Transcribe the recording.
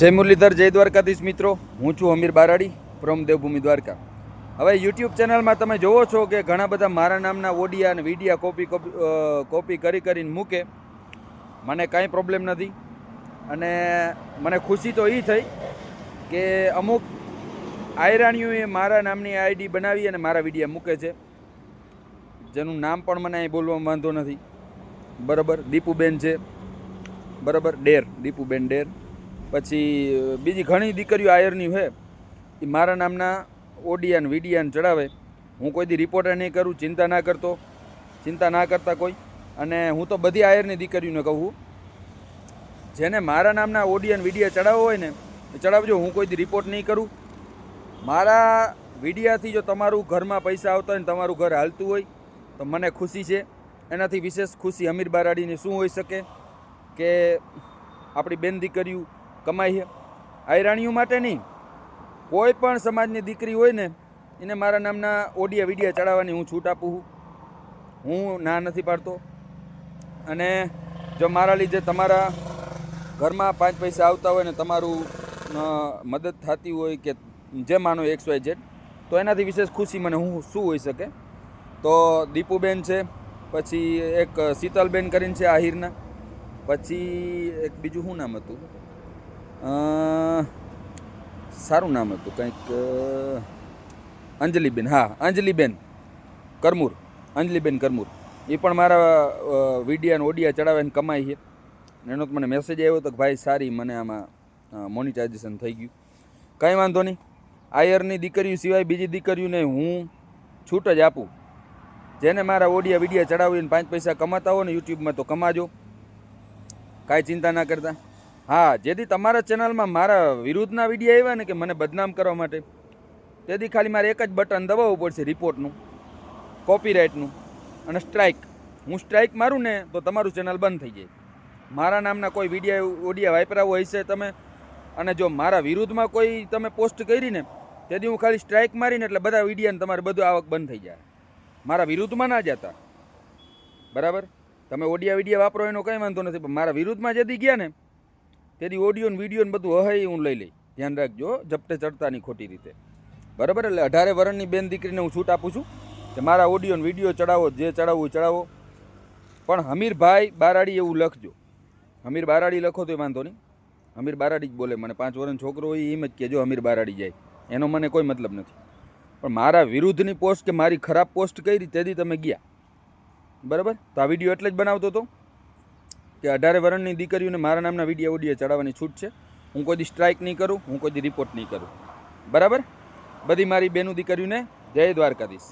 જય મુરલીધર, જય દ્વારકાધીશ મિત્રો. હું છું અમીર બારાડી ફ્રોમ દેવભૂમિ દ્વારકા. હવે યુટ્યુબ ચેનલમાં તમે જોવો છો કે ઘણા બધા મારા નામના ઓડિયા અને વિડિયા કોપી કોપી કરી કરીને મૂકે. મને કાંઈ પ્રોબ્લેમ નથી. અને મને ખુશી તો એ થઈ કે અમુક આયરાણીઓએ મારા નામની આઈડી બનાવી અને મારા વિડીયા મૂકે છે. જેનું નામ પણ મને અહીં બોલવામાં વાંધો નથી. બરાબર, દીપુબેન છે. બરાબર, ડેર, દીપુબેન ડેર. પછી બીજી ઘણી દીકરીઓ આયરની છે એ મારા નામના ઓડિયાન, વિડિયાન ચડાવે. હું કોઈ દી રિપોર્ટર નહીં કરું, ચિંતા ના કરતો, ચિંતા ના કરતા કોઈ. અને હું તો બધી આયરની દીકરીઓને કહું જેને મારા નામના ઓડિયન, વિડિયા ચડાવવો હોય ને, એ ચડાવજો, હું કોઈ દી રિપોર્ટ નહીં કરું. મારા વિડિયાથી જો તમારું ઘરમાં પૈસા આવતા હોય ને, તમારું ઘર હાલતું હોય, તો મને ખુશી છે. એનાથી વિશેષ ખુશી અમીર બારાડીની શું હોઈ શકે? કે આપણી બેન દીકરીઓ કમાઈ છે. આયરાણીઓ માટે નહીં. કોઈ પણ સમાજની દીકરી હોય ને, એને મારા નામના ઓડિયા વિડીયા ચડાવવાની હું છૂટ આપું હું ના નથી પાડતો. અને જો મારા લીધે તમારા ઘરમાં પાંચ પૈસા આવતા હોય ને, તમારું મદદ થતી હોય કે જે માનો એક્સ વાય ઝેડ, તો એનાથી વિશેષ ખુશી મને હું શું હોઈ શકે? તો દીપુબેન છે, પછી એક શીતલબેન કરીને છે આહિરના, પછી એક બીજું શું નામ હતું? સારું નામ હતું, કંઈક અંજલિબેન, હા, અંજલિબેન કરમૂર અંજલિબેન કરમૂર. એ પણ મારા વિડીયા અને ઓડિયા ચડાવીને કમાઈ છે. એનો તો મને મેસેજ આવ્યો હતો કે ભાઈ સારી મને આમાં મોનિટાઇઝેશન થઈ ગયું. કંઈ વાંધો નહીં. આયરની દીકરીઓ સિવાય બીજી દીકરીઓને હું છૂટ જ આપું. જેને મારા ઓડિયા વિડીયા ચડાવીને પાંચ પૈસા કમાતા હોય ને યુટ્યુબમાં તો કમાજો. કાંઈ ચિંતા ના કરતા. હા જેથી તમારા ચેનલમાં મારા વિરુદ્ધના વીડિયો આવ્યા ને કે મને બદનામ કરવા માટે તેથી ખાલી મારે એક જ બટન દબાવવું પડશે રિપોર્ટનું કોપીરાઇટનું અને સ્ટ્રાઇક હું સ્ટ્રાઇક મારું ને તો તમારું ચેનલ બંધ થઈ જાય. મારા નામના કોઈ વીડિયો ઓડિયા વાપરાવો હશે તમે, અને જો મારા વિરુદ્ધમાં કોઈ તમે પોસ્ટ કરી ને તેથી હું ખાલી સ્ટ્રાઇક મારીને એટલે બધા વિડીયાને તમારે બધું આવક બંધ થઈ જાય. મારા વિરુદ્ધમાં ના જતા. બરાબર? તમે ઓડિયા વિડીયા વાપરો એનો કંઈ વાંધો નથી, પણ મારા વિરુદ્ધમાં જતી ગયા ને તેથી ઓડિયો ને વીડિયો ને બધું હહે હું લઈ લઈ ધ્યાન રાખજો જપટે ચડતાની ખોટી રીતે. બરાબર? એટલે અઢારે વરણની બેન દીકરીને હું છૂટ આપું છું કે મારા ઓડિયો ને વીડિયો ચડાવો, જે ચડાવવું ચડાવો. પણ હમીરભાઈ બારાડી એવું લખજો. હમીર બારાડી લખો તો વાંધો નહીં. હમીર બારાડી જ બોલે, મને પાંચ વર્ષનો છોકરો હોય, એમ જ કહેજો હમીર બારાડી જાય. એનો મને કોઈ મતલબ નથી. પણ મારા વિરુદ્ધની પોસ્ટ કે મારી ખરાબ પોસ્ટ કરી તેથી તમે ગયા. બરાબર? તો આ વીડિયો એટલે જ બનાવતો હતો. કે અઢારે વર્ષની દીકરીઓને મારા નામના વીડિયો ઓડિયો ચડાવવાની છૂટ છે. હું કોઈ દી સ્ટ્રાઇક નહીં કરું, હું કોઈ દી રિપોર્ટ નહીં કરું. બરાબર? બધી મારી બેનું દીકરીઓને જય દ્વારકાધીશ.